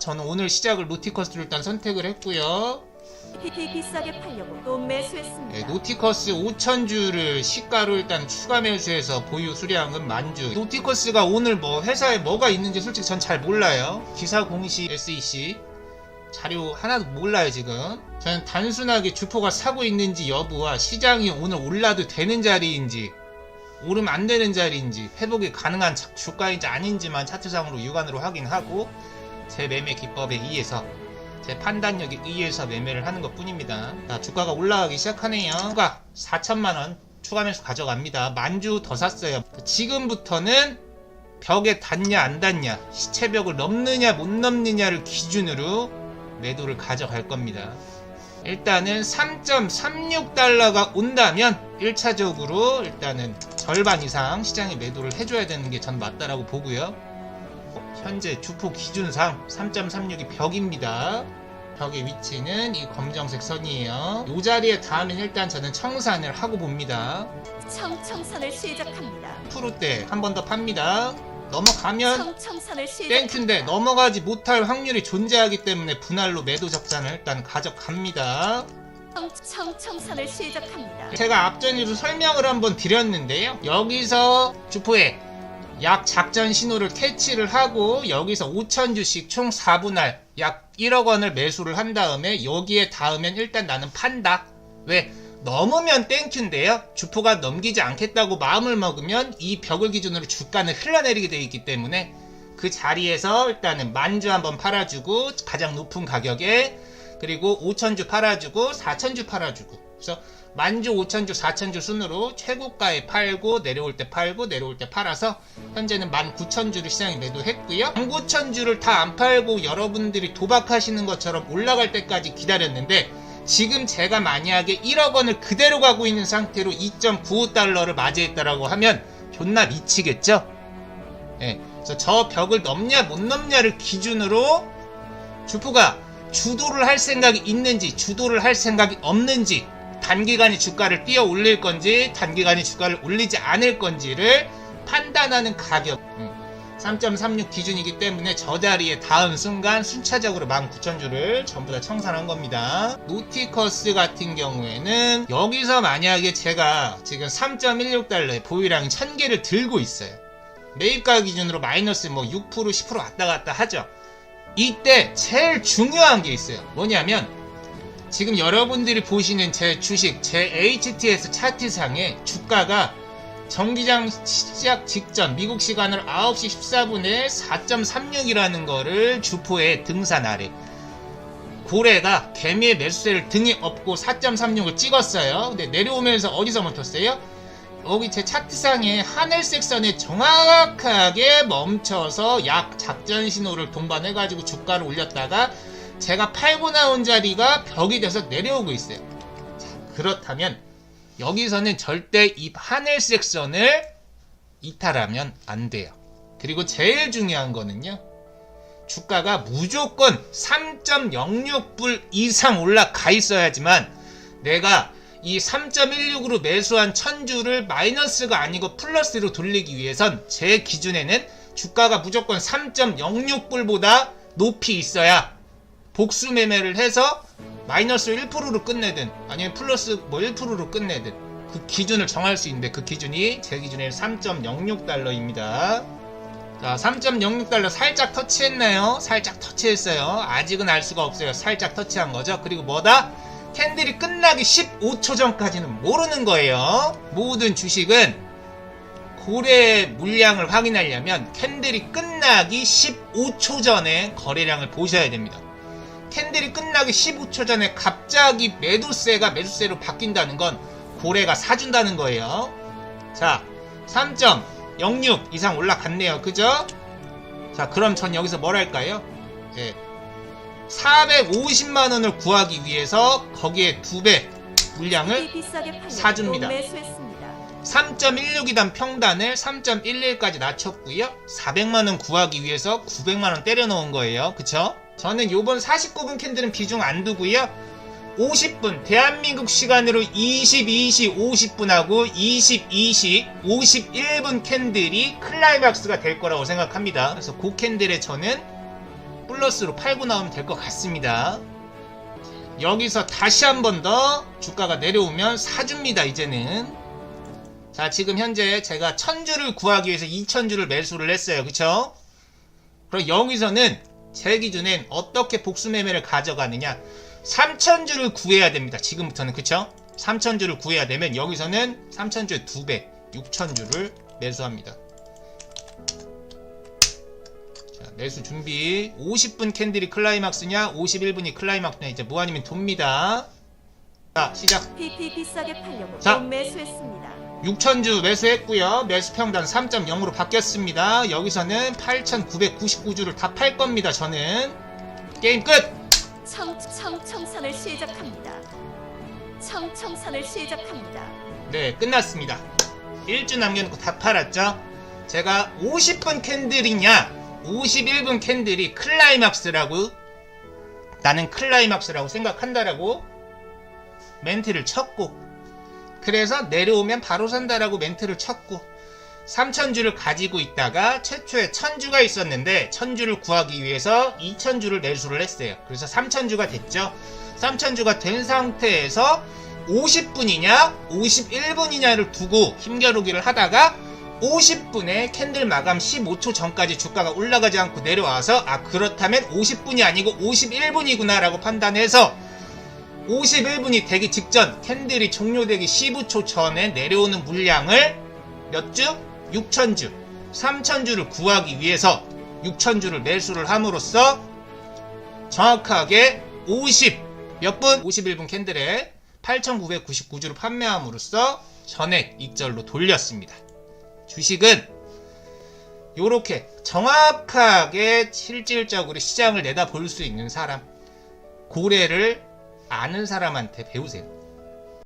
저는 오늘 시작을 노티커스를 일단 선택을 했고요. 비, 비싸게 팔려고 또 매수했습니다. 네, 노티커스 5,000주를 시가로 일단 추가 매수해서 보유 수량은 만주. 노티커스가 오늘 뭐 회사에 뭐가 있는지 솔직히 전 잘 몰라요. 기사 공시 SEC 자료 하나도 몰라요 지금. 저는 단순하게 주포가 사고 있는지 여부와 시장이 오늘 올라도 되는 자리인지 오르면 안 되는 자리인지 회복이 가능한 자- 주가인지 아닌지만 차트상으로 육안으로 확인하고 제 매매 기법에 의해서 제 판단력에 의해서 매매를 하는 것 뿐입니다. 자, 주가가 올라가기 시작하네요. 추가 4천만원 추가 매수 가져갑니다. 만주 더 샀어요. 지금부터는 벽에 닿냐 안 닿냐 시체벽을 넘느냐 못 넘느냐를 기준으로 매도를 가져갈 겁니다. 일단은 3.36달러가 온다면 1차적으로 일단은 절반 이상 시장에 매도를 해줘야 되는 게 전 맞다라고 보고요. 현재 주포 기준상 3.36이 벽입니다. 벽의 위치는 이 검정색 선이에요. 이 자리에 닿으면 일단 저는 청산을 하고 봅니다. 청청산을 시작합니다. 프로때 한 번 더 팝니다. 넘어가면 청청산을 시작. 땡큐인데 넘어가지 못할 확률이 존재하기 때문에 분할로 매도 적산을 일단 가져갑니다. 청청산을 시작합니다. 제가 앞전에도 설명을 한번 드렸는데요. 여기서 주포에 약 작전 신호를 캐치를 하고 여기서 5천주씩 총 4분할 약 1억 원을 매수를 한 다음에 여기에 닿으면 일단 나는 판다. 왜? 넘으면 땡큐인데요. 주포가 넘기지 않겠다고 마음을 먹으면 이 벽을 기준으로 주가는 흘러내리게 되어 있기 때문에 그 자리에서 일단은 만주 한번 팔아주고 가장 높은 가격에 그리고 5천주 팔아주고 4천주 팔아주고 그래서 만주 5천주 4천주 순으로 최고가에 팔고 내려올 때 팔고 내려올 때 팔아서 현재는 19,000주를 시장에 매도했고요 19,000주를 다 안 팔고 여러분들이 도박하시는 것처럼 올라갈 때까지 기다렸는데 지금 제가 만약에 1억 원을 그대로 가고 있는 상태로 2.95달러를 맞이했다라고 하면 존나 미치겠죠? 예. 그래서 저 벽을 넘냐 못 넘냐를 기준으로 주포가 주도를 할 생각이 있는지 주도를 할 생각이 없는지 단기간에 주가를 뛰어 올릴 건지 단기간에 주가를 올리지 않을 건지를 판단하는 가격 음, 3.36 기준이기 때문에 저 자리에 닿은 순간 순차적으로 19,000주를 전부 다 청산한 겁니다. 노티커스 같은 경우에는 여기서 만약에 제가 지금 3.16달러에 보유량이 1000개를 들고 있어요. 매입가 기준으로 마이너스 뭐 6% 10% 왔다 갔다 하죠. 이때 제일 중요한 게 있어요. 뭐냐면 지금 여러분들이 보시는 제 주식, 제 HTS 차트상에 주가가 정기장 시작 직전 미국 시간으로 9시 14분에 4.36이라는 거를 주포에 등산 아래 고래가 개미의 매수세를 등에 업고 4.36을 찍었어요. 근데 내려오면서 어디서 멈췄어요? 여기 제 차트상에 하늘색 선에 정확하게 멈춰서 약 작전 신호를 동반해가지고 주가를 올렸다가 제가 팔고 나온 자리가 벽이 돼서 내려오고 있어요. 자, 그렇다면 여기서는 절대 이 하늘색 선을 이탈하면 안 돼요. 그리고 제일 중요한 거는요. 주가가 무조건 3.06불 이상 올라가 있어야지만 내가 이 3.16으로 매수한 천주를 마이너스가 아니고 플러스로 돌리기 위해선 제 기준에는 주가가 무조건 3.06불보다 높이 있어야 복수 매매를 해서 마이너스 1%로 끝내든 아니면 플러스 뭐 1%로 끝내든 그 기준을 정할 수 있는데 그 기준이 제 기준에 3.06달러입니다. 자, 3.06달러 살짝 터치했나요? 살짝 터치했어요. 아직은 알 수가 없어요. 살짝 터치한 거죠. 그리고 뭐다? 캔들이 끝나기 15초 전까지는 모르는 거예요. 모든 주식은 고래 물량을 확인하려면 캔들이 끝나기 15초 전에 거래량을 보셔야 됩니다. 캔들이 끝나기 15초 전에 갑자기 매도세가 매수세로 바뀐다는 건 고래가 사준다는 거예요. 자, 3.06 이상 올라갔네요. 그죠? 자, 그럼 전 여기서 뭘 할까요? 예. 450만 원을 구하기 위해서 거기에 두 배 물량을 사줍니다. 또 매수했습니다. 3.16이단 평단을 3.11까지 낮췄고요. 400만 원 구하기 위해서 900만 원 때려 넣은 거예요. 그쵸? 저는 요번 49분 캔들은 비중 안 두고요. 50분 대한민국 시간으로 22시 50분하고 22시 51분 캔들이 클라이막스가 될 거라고 생각합니다. 그래서 그 캔들에 저는 플러스로 팔고 나오면 될 것 같습니다. 여기서 다시 한 번 더 주가가 내려오면 사줍니다, 이제는. 자, 지금 현재 제가 1000주를 구하기 위해서 2000주를 매수를 했어요. 그쵸? 그럼 여기서는 제 기준엔 어떻게 복수 매매를 가져가느냐. 3000주를 구해야 됩니다. 지금부터는. 그쵸? 3000주를 구해야 되면 여기서는 3000주의 2배, 6000주를 매수합니다. 자, 매수 준비. 50분 캔들이 클라이막스냐, 51분이 클라이막스냐, 이제 뭐 아니면 돕니다. 자, 시작. 비, 비싸게 팔려고 자. 또 매수했습니다. 6천주 매수했고요. 매수 평단 3.0으로 바뀌었습니다. 여기서는 8,999주를 다 팔 겁니다. 저는 게임 끝. 청, 청, 청산을 시작합니다. 청, 청산을 시작합니다. 네, 끝났습니다. 1주 남겨놓고 다 팔았죠. 제가 50분 캔들이냐, 51분 캔들이 클라이막스라고 나는 클라이막스라고 생각한다라고 멘트를 쳤고 그래서 내려오면 바로 산다라고 멘트를 쳤고 3천주를 가지고 있다가 최초에 1000주가 있었는데 1000주를 구하기 위해서 2000주를 매수를 했어요. 그래서 3000주가 됐죠. 3000주가 된 상태에서 50분이냐 51분이냐를 두고 힘겨루기를 하다가 50분에 캔들 마감 15초 전까지 주가가 올라가지 않고 내려와서 아 그렇다면 50분이 아니고 51분이구나 라고 판단해서 51분이 되기 직전 캔들이 종료되기 15초 전에 내려오는 물량을 몇 주? 6천주 3천주를 구하기 위해서 6천주를 매수를 함으로써 정확하게 50 몇 분? 51분 캔들에 8,999주를 판매함으로써 전액 익절로 돌렸습니다. 주식은 요렇게 정확하게 실질적으로 시장을 내다볼 수 있는 사람 고래를 아는 사람한테 배우세요.